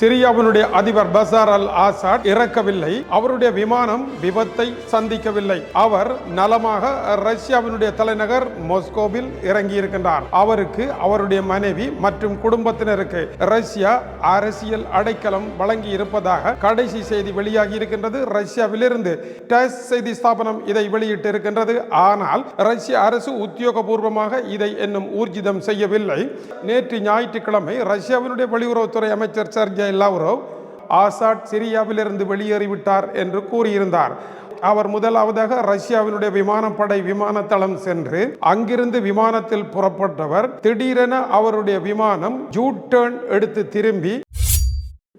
சிரியாவினுடைய அதிபர் பசார் அல் ஆசாட் இறக்கவில்லை. அவருடைய விமானம் விபத்தை சந்திக்கவில்லை. அவர் நலமாக ரஷ்யாவினுடைய தலைநகர் மொஸ்கோவில் இறங்கி இருக்கின்றார் அவருக்கு அவருடைய மனைவி மற்றும் குடும்பத்தினருக்கு ரஷ்யா அரசியல் அடைக்கலம் வழங்கி இருப்பதாக கடைசி செய்தி வெளியாகி இருக்கின்றது ரஷ்யாவிலிருந்து டஸ் செய்தி ஸ்தாபனம் இதை வெளியிட்டு இருக்கின்றது ஆனால் ரஷ்ய அரசு உத்தியோகபூர்வமாக இதை இன்னும் ஊர்ஜிதம் செய்யவில்லை. நேற்று ஞாயிற்றுக்கிழமை ரஷ்யாவினுடைய வெளியுறவுத்துறை அமைச்சர் சர்ஜே லவ்ரோவ் ஆசாட் சிரியாவிலிருந்து வெளியேறிவிட்டார் என்று கூறியிருந்தார். அவர் முதலாவதாக ரஷ்யாவினுடைய விமானப்படை விமானத்தளம் சென்று அங்கிருந்து விமானத்தில் புறப்பட்டவர். திடீரென அவருடைய விமானம் ஜூ டேர்ன் எடுத்து திரும்பி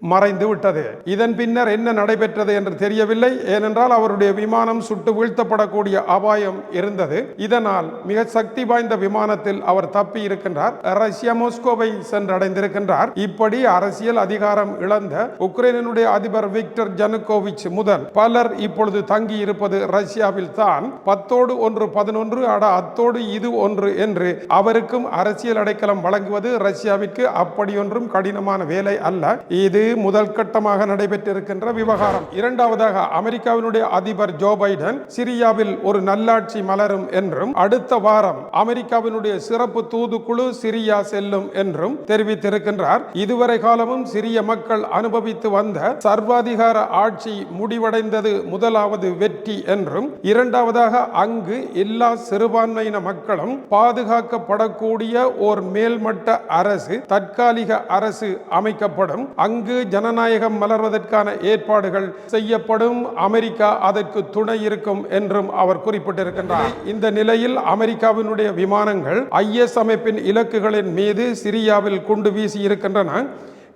மறைந்து விட்டது. இதன் பின்னர் என்ன நடைபெற்றது என்று தெரியவில்லை. ஏனென்றால் அவருடைய விமானம் சுட்டு வீழ்த்தப்படக்கூடிய அபாயம் இருந்தது. இதனால் மிக சக்தி வாய்ந்த விமானத்தில் அவர் தப்பி இருக்கின்றார். ரஷ்யா மோஸ்கோவை சென்றடைந்திருக்கின்றார். இப்படி அரசியல் அதிகாரம் இழந்த உக்ரைனுடைய அதிபர் விக்டர் ஜனுகோவிச் முதல் பலர் இப்பொழுது தங்கி இருப்பது ரஷ்யாவில் தான். பத்தோடு ஒன்று பதினொன்று அட அத்தோடு இது ஒன்று என்று அவருக்கும் அரசியல் அடைக்கலம் வழங்குவது ரஷ்யாவிற்கு அப்படியொன்றும் கடினமான வேலை அல்ல. இது முதல் கட்டமாக நடைபெற்றிருக்கின்ற விவகாரம். இரண்டாவதாக அமெரிக்காவினுடைய அதிபர் ஜோ பைடன் சிரியாவில் ஒரு நல்லாட்சி மலரும் என்றும் அடுத்த வாரம் அமெரிக்காவினுடைய சிறப்பு தூதுக்குழு சிரியா செல்லும் என்றும் தெரிவித்திருக்கின்றார். இதுவரை காலமும் சிரிய மக்கள் அனுபவித்து வந்த சர்வாதிகார ஆட்சி முடிவடைந்தது முதலாவது வெற்றி என்றும் இரண்டாவதாக அங்கு எல்லா சிறுபான்மையின மக்களும் பாதுகாக்கப்படக்கூடிய ஓர் மேல்மட்ட அரசு தற்காலிக அரசு அமைக்கப்படும். அங்கு ஜனநாயகம் மலர்வதற்கான ஏற்பாடுகள் செய்யப்படும். அமெரிக்கா அதற்கு துணை இருக்கும் என்றும் அவர் குறிப்பிட்டிருக்கின்றார். இந்த நிலையில் அமெரிக்காவினுடைய விமானங்கள் ஐஎஸ் அமைப்பின் இலக்குகளின் மீது சிரியாவில் குண்டு வீசி இருக்கின்றன.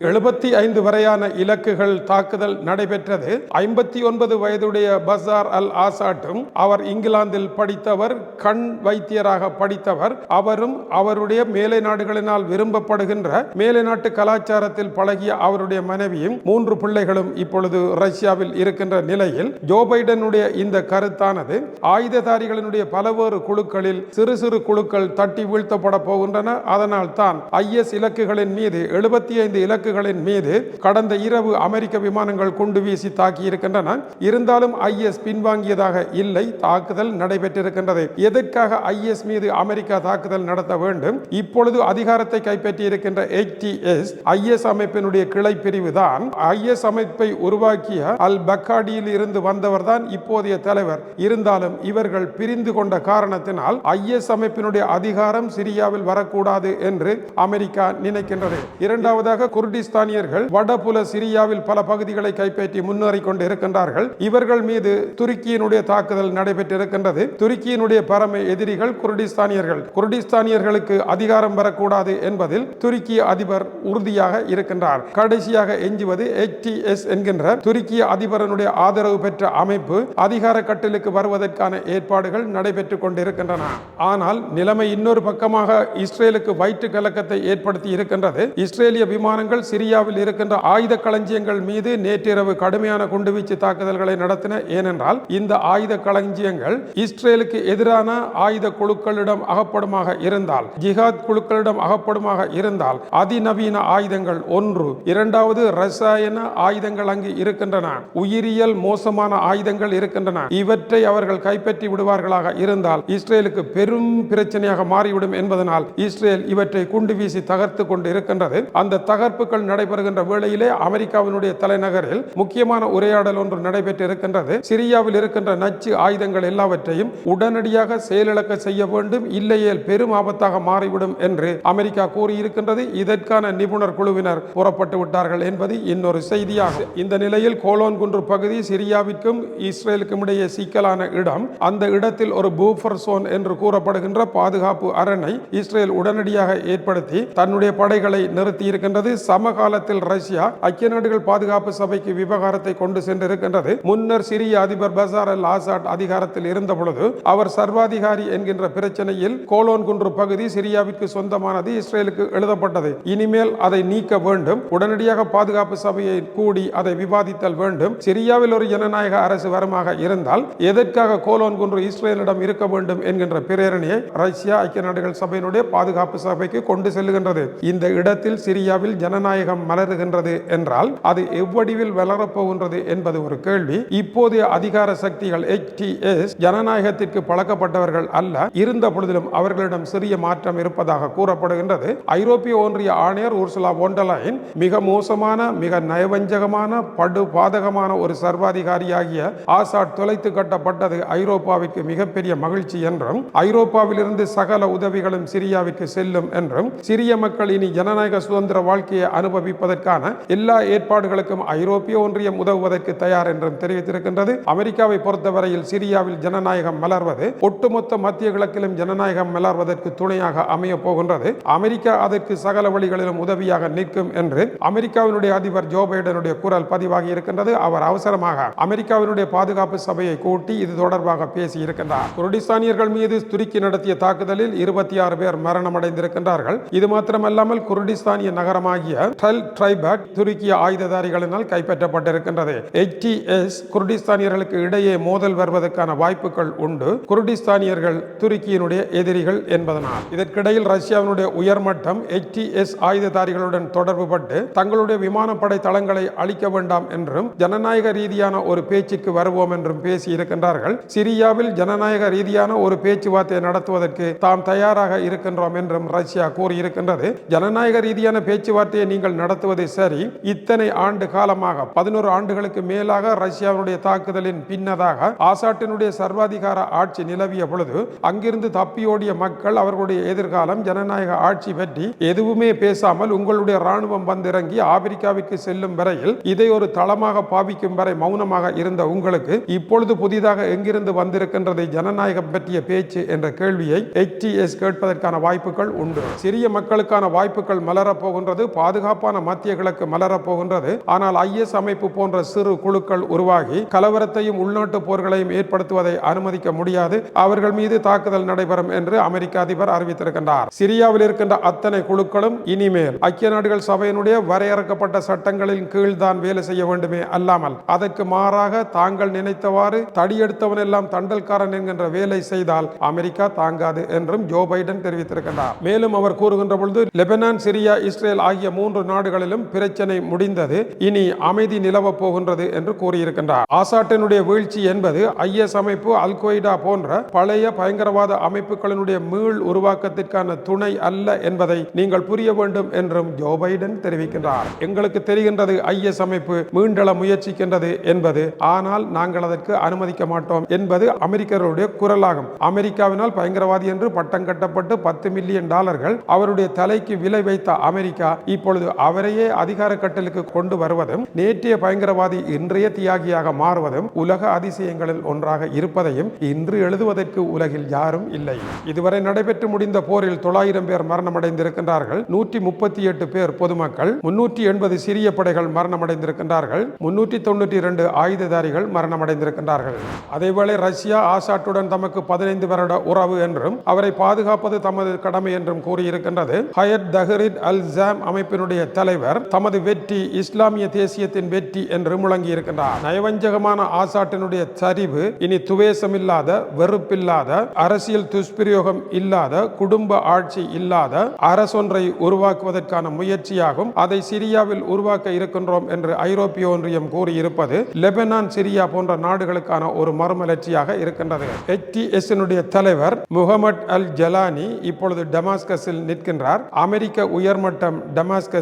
எழுபத்தி ஐந்து வரையான இலக்குகள் தாக்குதல் நடைபெற்றது. ஐம்பத்தி ஒன்பது வயதுடைய பசார் அல் ஆசாட்டும் அவர் இங்கிலாந்தில் படித்தவர் கண் வைத்தியராக படித்தவர். அவரும் அவருடைய மேலை நாடுகளினால் விரும்பப்படுகின்ற மேலை நாட்டு கலாச்சாரத்தில் பழகிய அவருடைய மனைவியும் மூன்று பிள்ளைகளும் இப்பொழுது ரஷ்யாவில் இருக்கின்ற நிலையில் ஜோ பைடனுடைய இந்த கருத்தானது ஆயுததாரிகளினுடைய பலவேறு குழுக்களில் சிறு சிறு குழுக்கள் தட்டி வீழ்த்தப்பட போகின்றன. அதனால் தான் ஐஎஸ் இலக்குகளின் மீது எழுபத்தி ஐந்து இலக்கு இலக்குகளின் மீது கடந்த இரவு அமெரிக்க விமானங்கள் குண்டு வீசி தாக்கி இருக்கின்றன இருந்தாலும் ஐஎஸ் பின்வாங்கியதாக இல்லை. தாக்குதல் நடைபெற்றிருக்கின்றது. எதற்காக ஐஎஸ் மீது அமெரிக்கா தாக்குதல் நடத்த வேண்டும்? இப்பொழுது அதிகாரத்தை கைப்பற்றி இருக்கின்ற HTS ஐஎஸ் அமைப்பினுடைய கிளை பிரிவு தான். ஐஎஸ் அமைப்பை உருவாக்கிய அல் பக்காடியில் இருந்து வந்தவர் தான் இப்போதைய தலைவர். இருந்தாலும் இவர்கள் பிரிந்து கொண்ட காரணத்தினால் ஐஎஸ் அமைப்பினுடைய அதிகாரம் சிரியாவில் வரக்கூடாது என்று அமெரிக்கா நினைக்கின்றது. இரண்டாவதாக குர்டி குர்டிஸ்தானியர்கள் வடபுல சிரியாவில் பல பகுதிகளை கைப்பற்றி முன்னேறி கொண்டு இருக்கின்றார்கள் இவர்கள் மீது துருக்கியினுடைய தாக்குதல் நடைபெற்றிருக்கின்றது. துருக்கியினுடைய பரம எதிரிகள் குர்டிஸ்தானியர்கள் குர்டிஸ்தானியர்களுக்கு அதிகாரம் வரக்கூடாது என்பதில் துருக்கிய அதிபர் உறுதியாக இருக்கின்றார். கடைசியாக எஞ்சுவது எச்டிஎஸ் என்கின்ற துருக்கிய அதிபரனுடைய ஆதரவு பெற்ற அமைப்பு அதிகார கட்டிலுக்கு வருவதற்கான ஏற்பாடுகள் நடைபெற்றுக் கொண்டிருக்கின்றன. ஆனால் நிலைமை இன்னொரு பக்கமாக இஸ்ரேலுக்கு வயிற்று கலக்கத்தை ஏற்படுத்தி இருக்கின்றது. இஸ்ரேலிய விமானங்கள் சிரியாவில் இருக்கின்ற ஆயுத களஞ்சியங்கள் மீது நேற்றிரவு கடுமையான குண்டுவீச்சு தாக்குதல்களை நடத்தின ஏனென்றால் இந்த ஆயுத களஞ்சியங்கள் இஸ்ரேலுக்கு எதிரான ஆயுத குழுக்களிடம் அகப்படுமாக இருந்தால் ஜிஹாத் குழுக்களிடம் அகப்படுமாக இருந்தால் அதிநவீன ஆயுதங்கள் ஒன்று இரண்டாவது ரசாயன ஆயுதங்கள் அங்கு இருக்கின்றன உயிரியல் மோசமான ஆயுதங்கள் இருக்கின்றன. இவற்றை அவர்கள் கைப்பற்றி விடுவார்களாக இருந்தால் இஸ்ரேலுக்கு பெரும் பிரச்சனையாக மாறிவிடும் என்பதனால் இஸ்ரேல் இவற்றை குண்டு வீசி தகர்த்து கொண்டு இருக்கின்றது அந்த தகர்ப்பு தகர்ப்புகள் நடைபெறுகின்ற வேளையிலே அமெரிக்காவினுடைய தலைநகரில் முக்கியமான உரையாடல் ஒன்று நடைபெற்று இருக்கின்றது சிரியாவில் இருக்கின்ற நச்சு ஆயுதங்கள் எல்லாவற்றையும் உடனடியாக செயலிழக்க செய்ய வேண்டும். இல்லையேல் பெரும் ஆபத்தாக மாறிவிடும் என்று அமெரிக்கா கூறியிருக்கின்றது. இதற்கான நிபுணர் குழுவினர் புறப்பட்டு விட்டார்கள் என்பது இன்னொரு செய்தியாக இந்த நிலையில் கோலோன் குன்று பகுதி சிரியாவிற்கும் இஸ்ரேலுக்கும் இடையே சிக்கலான இடம். அந்த இடத்தில் ஒரு பூஃபர் சோன் என்று கூறப்படுகின்ற பாதுகாப்பு அரணை இஸ்ரேல் உடனடியாக ஏற்படுத்தி தன்னுடைய படைகளை நிறுத்தி இருக்கின்றது சம சமகாலத்தில் ரஷ்யா ஐக்கிய நாடுகள் பாதுகாப்பு சபைக்கு விவகாரத்தை கொண்டு சென்றிருக்கின்றது. முன்னர் சிரிய அதிபர் பசார் அல் ஆசாட் அதிகாரத்தில் இருந்த பொழுது அவர் சர்வாதிகாரி என்கின்ற பிரச்சனையில் கோலோன் குன்று பகுதி சிரியாவிற்கு சொந்தமானது இஸ்ரேலுக்கு எழுதப்பட்டது. இனிமேல் அதை நீக்க வேண்டும். உடனடியாக பாதுகாப்பு சபையை கூடி அதை விவாதித்தல் வேண்டும். சிரியாவில் ஒரு ஜனநாயக அரசு வரமாக இருந்தால் எதற்காக கோலோன் குன்று இஸ்ரேலிடம் இருக்க வேண்டும் என்கின்ற பிரேரணையை ரஷ்யா ஐக்கிய நாடுகள் சபையினுடைய பாதுகாப்பு சபைக்கு கொண்டு செல்லுகின்றது. இந்த இடத்தில் சிரியாவில் ஜனநாயக ஜனநாயகம் மலருகின்றது என்றால் அது எவ்வடிவில் வளரப்போகின்றது என்பது ஒரு கேள்வி. இப்போதைய அதிகார சக்திகள் எச்டிஎஸ் ஜனநாயகத்திற்கு பழக்கப்பட்டவர்கள் அல்ல. இருந்த பொழுதிலும் அவர்களிடம் சிறிய மாற்றம் இருப்பதாக கூறப்படுகின்றது. ஐரோப்பிய ஒன்றிய ஆணையர் உர்சுலா ஒண்டலைன் மிக மோசமான மிக நயவஞ்சகமான படு பாதகமான ஒரு சர்வாதிகாரியாகிய ஆசாட் தொலைத்து கட்டப்பட்டது ஐரோப்பாவிற்கு மிகப்பெரிய மகிழ்ச்சி என்றும் ஐரோப்பாவிலிருந்து சகல உதவிகளும் சிரியாவிற்கு செல்லும் என்றும் சிரிய மக்கள் இனி ஜனநாயக சுதந்திர வாழ்க்கையை அனுபவிப்பதற்கான எல்லா ஏற்பாடுகளுக்கும் ஐரோப்பிய ஒன்றியம் உதவுவதற்கு தயார் என்றும் தெரிவித்திருக்கின்றது. அமெரிக்காவை பொறுத்தவரையில் சிரியாவில் ஜனநாயகம் மலர்வது ஒட்டுமொத்த மத்திய கிழக்கிலும் ஜனநாயகம் மலர்வதற்கு துணையாக அமைய போகின்றது. அமெரிக்கா அதற்கு சகல வழிகளிலும் உதவியாக நிற்கும் என்று அமெரிக்காவினுடைய அதிபர் ஜோ பைடனுடைய குரல் பதிவாகி இருக்கின்றது. அவர் அவசரமாக அமெரிக்காவினுடைய பாதுகாப்பு சபையை கூட்டி இது தொடர்பாக பேசி இருக்கின்றார் குர்டிஸ்தானியர்கள் மீது துருக்கி நடத்திய தாக்குதலில் இருபத்தி ஆறு பேர் மரணமடைந்திருக்கின்றார்கள். இது மாத்திரமல்லாமல் குர்டிஸ்தானிய நகரமாகிய டல் ட்ரைபக் துருக்கிய ஆயுததாரிகளினால் கைப்பற்றப்பட்டிருக்கின்றது. எச்டிஎஸ் குர்டிஸ்தானியர்களுக்கு இடையே மோதல் வருவதற்கான வாய்ப்புகள் உண்டு. குர்டிஸ்தானியர்கள் துருக்கியினுடைய எதிரிகள் என்பதனால். இதற்கிடையில் ரஷ்யாவினுடைய உயர்மட்டம் எச்டிஎஸ் ஆயுததாரிகளுடன் தொடர்புபட்டு தங்களுடைய விமானப்படை தளங்களை அழிக்க வேண்டாம் என்றும் ஜனநாயக ரீதியான ஒரு பேச்சுக்கு வருவோம் என்றும் பேசி இருக்கின்றார்கள் சிரியாவில் ஜனநாயக ரீதியான ஒரு பேச்சுவார்த்தை நடத்துவதற்கு தாம் தயாராக இருக்கின்றோம் என்றும் ரஷ்யா கூறியிருக்கின்றது. ஜனநாயக ரீதியான பேச்சுவார்த்தையை நீங்கள் நடத்துவதை சரி. இத்தனை ஆண்டு காலமாக பதினோரு ஆண்டுகளுக்கு மேலாக ரஷ்யாவுடைய தாக்குதலின் பின்னதாக ஆசாட்டினுடைய சர்வாதிகார ஆட்சி நிலவிய பொழுது அங்கிருந்து தப்பியோடிய மக்கள் அவர்களுடைய எதிர்காலம் ஜனநாயக ஆட்சி பற்றி எதுவுமே பேசாமல் உங்களுடைய ராணுவம் வந்திறங்கி ஆப்பிரிக்காவிற்கு செல்லும் வரையில் இதை ஒரு தளமாக பாவிக்கும் வரை மௌனமாக இருந்த உங்களுக்கு இப்பொழுது புதிதாக எங்கிருந்து வந்திருக்கின்றதை ஜனநாயகம் பற்றிய பேச்சு என்ற கேள்வியை எச் கேட்பதற்கான வாய்ப்புகள் உண்டு. சிறிய மக்களுக்கான வாய்ப்புகள் மலரப் போகின்றது பாதுகாப்பான மத்திய கிழக்கு மலரப் போகின்றது. ஆனால் ஐஎஸ் அமைப்பு போன்ற சிறு குழுக்கள் உருவாகி கலவரத்தையும் உள்நாட்டு போர்களையும் ஏற்படுத்துவதை அனுமதிக்க முடியாது. அவர்கள் மீது தாக்குதல் நடைபெறும் என்று அமெரிக்க அதிபர் அறிவித்திருக்கின்றார். சிரியாவில் இருக்கின்ற அத்தனை குழுக்களும் இனிமேல் ஐக்கிய நாடுகள் சபையினுடைய வரையறுக்கப்பட்ட சட்டங்களின் கீழ் தான் வேலை செய்ய வேண்டுமே அல்லாமல் அதற்கு மாறாக தாங்கள் நினைத்தவாறு தடியெடுத்தவன் எல்லாம் தண்டல்காரன் என்கின்ற வேலை செய்தால் அமெரிக்கா தாங்காது என்றும் ஜோ பைடன் தெரிவித்திருக்கின்றார். மேலும் அவர் கூறுகின்ற பொழுது லெபனான் சிரியா இஸ்ரேல் ஆகிய மூன்று நாடுகளிலும் பிரச்சனை முடிந்தது. இனி அமைதி நிலவப் போகின்றது என்று கூறியிருக்கின்றார். ஆசாட்டினுடைய வீழ்ச்சி என்பது ஐஎஸ் அமைப்பு அல் கொய்டா போன்ற பழைய பயங்கரவாத அமைப்புகளினுடைய மீள் உருவாக்கத்திற்கான துணை அல்ல என்பதை நீங்கள் புரிய வேண்டும் என்றும் ஜோ பைடன் தெரிவிக்கின்றார். எங்களுக்கு தெரிகின்றது ஐஎஸ் அமைப்பு மீண்டள முயற்சிக்கின்றது என்பது. ஆனால் நாங்கள் அதற்கு அனுமதிக்க மாட்டோம் என்பது அமெரிக்கர்களுடைய குரலாகும். அமெரிக்காவினால் பயங்கரவாதி என்று பட்டம் கட்டப்பட்டு பத்து மில்லியன் டாலர்கள் அவருடைய தலைக்கு விலை வைத்த அமெரிக்கா இப்பொழுது அவரையே அதிகார கட்டலுக்கு கொண்டு வருவதும் நேற்றைய பயங்கரவாதி இன்றைய தியாகியாக மாறுவதும் உலக அதிசயங்களில் ஒன்றாக இருப்பதையும் இன்று எழுதுவதற்கு உலகில் யாரும் இல்லை. இதுவரை நடைபெற்று முடிந்த போரில் தொள்ளாயிரம் பேர் மரணமடைந்திருக்கின்றார்கள். நூற்றி முப்பத்தி எட்டு பேர் பொதுமக்கள் முன்னூற்றி எண்பது சிறிய படைகள் மரணமடைந்திருக்கின்றார்கள். முன்னூற்றி தொண்ணூற்றி இரண்டு ஆயுததாரிகள் மரணமடைந்திருக்கின்றார்கள். அதேவேளை ரஷ்யா ஆசாட்டுடன் தமக்கு பதினைந்து வருட உறவு என்றும் அவரை பாதுகாப்பது தமது கடமை என்றும் கூறியிருக்கின்றது. ஹயத் தஹரித் அல் ஜாம் அமைப்பினுடைய தலைவர் தமது வெற்றி இஸ்லாமிய தேசியத்தின் வெற்றி என்று முழங்கியிருக்கின்றார் நயவஞ்சகமான ஆசாட்டினுடைய சரிவு இனி துவேசமில்லாத வெறுப்பில்லாத அரசியல் துஷ்பிரயோகம் இல்லாத குடும்ப ஆட்சி இல்லாத அரசொன்றை உருவாக்குவதற்கான முயற்சியாகும் அதை சிரியாவில் உருவாக்க இருக்கின்றோம் என்று ஐரோப்பிய ஒன்றியம் கூறியிருப்பது லெபனான் சிரியா போன்ற நாடுகளுக்கான ஒரு மறுமலர்ச்சியாக இருக்கின்றது. HTS தலைவர் முகமது அல் ஜலானி இப்பொழுது டமாஸ்கஸில் நிற்கின்றார். அமெரிக்க உயர்மட்டம்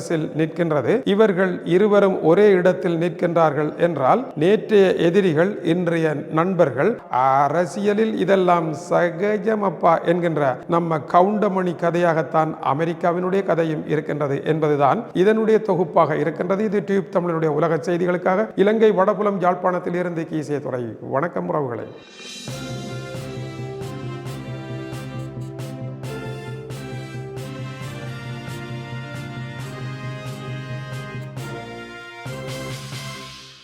டமாஸ்கஸில் நிற்கின்றது. இவர்கள் இருவரும் ஒரே இடத்தில் நிற்கின்றார்கள் என்றால் நேற்றைய எதிரிகள் இன்றைய நண்பர்கள் அரசியலில் இதெல்லாம் சகஜமப்பா என்கின்ற நம்ம கவுண்டமணி கதையாகத்தான் அமெரிக்காவினுடைய கதையும் இருக்கின்றது என்பதுதான் இதனுடைய தொகுப்பாக இருக்கின்றது. இது டியூப் தமிழனுடைய உலக செய்திகளுக்காக இலங்கை வடபுலம் யாழ்ப்பாணத்தில் இருந்து கீசே துறை வணக்கம் உறவுகளை.